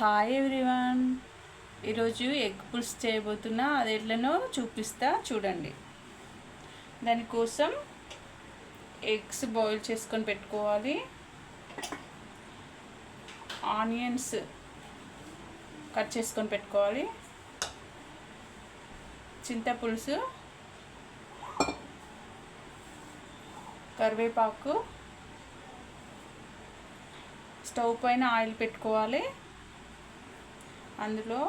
Hi everyone ఈరోజు egg పులుసు చేయబోతున్నా. అది ఎట్లనో చూపిస్తా చూడండి. దానికోసం ఎగ్స్ బాయిల్ చేసుకొని పెట్టుకోవాలి. ఆనియన్స్ కట్ చేసుకొని పెట్టుకోవాలి. చింతపులుసు కరివేపాకు స్టవ్ పైన ఆయిల్ పెట్టుకోవాలి. అందులో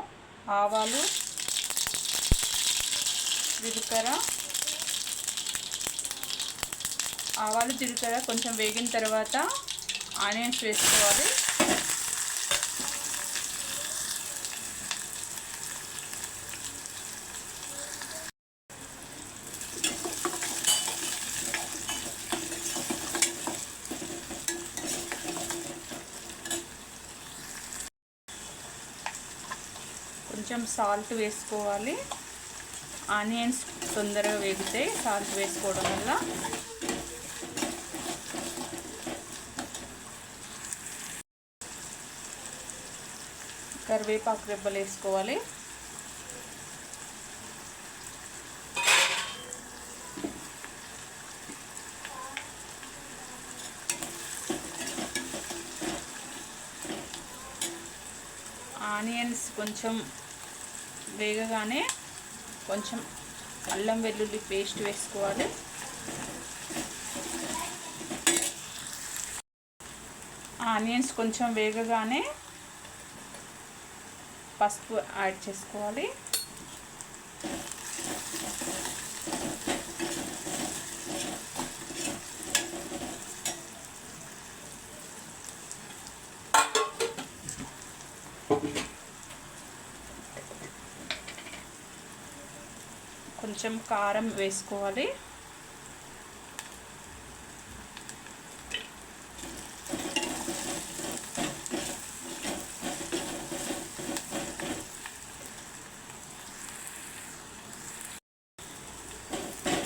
ఆవాలు జీలకర్ర ఆవాలు జీలకర్ర కొంచెం వేగిన తర్వాత ఆనియన్స్ వేసుకోవాలి. కొంచెం సాల్ట్ వేసుకోవాలి. ఆనియన్స్ తొందరగా వేగితే సాల్ట్ వేసుకోవడం వల్ల కరివేపాకు రెబ్బలు వేసుకోవాలి. ఆనియన్స్ కొంచెం వేగగానే కొంచెం అల్లం వెల్లుల్లి పేస్ట్ వేసుకోవాలి. ఆనియన్స్ కొంచెం వేగగానే పసుపు యాడ్ చేసుకోవాలి. కొంచెం కారం వేసుకోవాలి.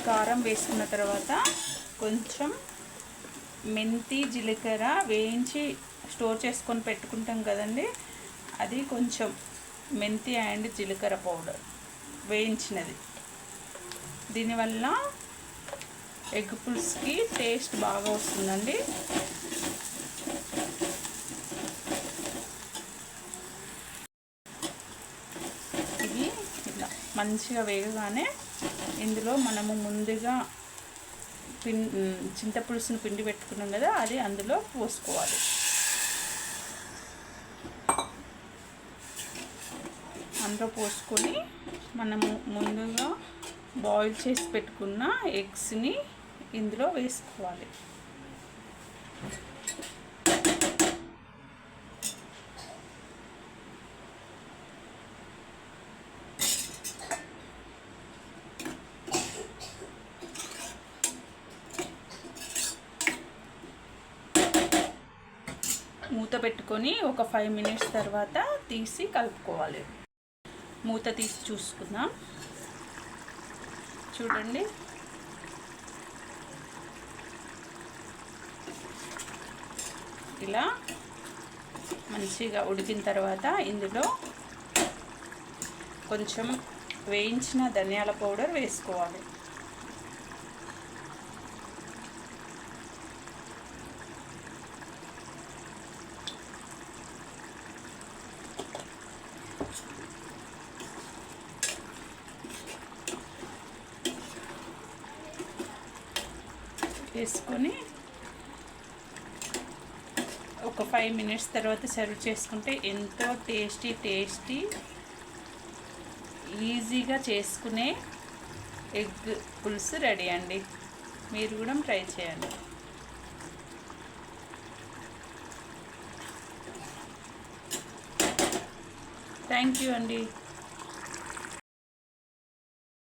కారం వేసుకున్న తర్వాత కొంచెం మెంతి జీలకర్ర వేయించి స్టోర్ చేసుకొని పెట్టుకుంటాం కదండి. అది కొంచెం మెంతి అండ్ జీలకర్ర పౌడర్ వేయించినది. దీనివల్ల ఎగ్ పులుసుకి టేస్ట్ బాగా వస్తుందండి. ఇది ఇలా మంచిగా వేగగానే ఇందులో మనము ముందుగా పిం చింతపులుసును పిండి పెట్టుకున్నాం కదా అది అందులో పోసుకోవాలి. అందులో పోసుకొని మనము ముందుగా బాయిల్ చేసి పెట్టుకున్న ఎగ్స్ని ఇందులో వేసుకోవాలి. మూత పెట్టుకొని ఒక ఫైవ్ మినిట్స్ తర్వాత తీసి కలుపుకోవాలి. మూత తీసి చూసుకుందాం. చూడండి. ఇలా మంచిగా ఉడికిన తర్వాత ఇందులో కొంచెం వేయించిన ధనియాల పౌడర్ వేసుకోవాలి. వేసుకొని ఒక ఫైవ్ మినిట్స్ తర్వాత సర్వ్ చేసుకుంటే ఎంతో టేస్టీ టేస్టీ ఈజీగా చేసుకునే ఎగ్ పులుసు రెడీ అండి. మీరు కూడా ట్రై చేయండి. థ్యాంక్ యూ అండి.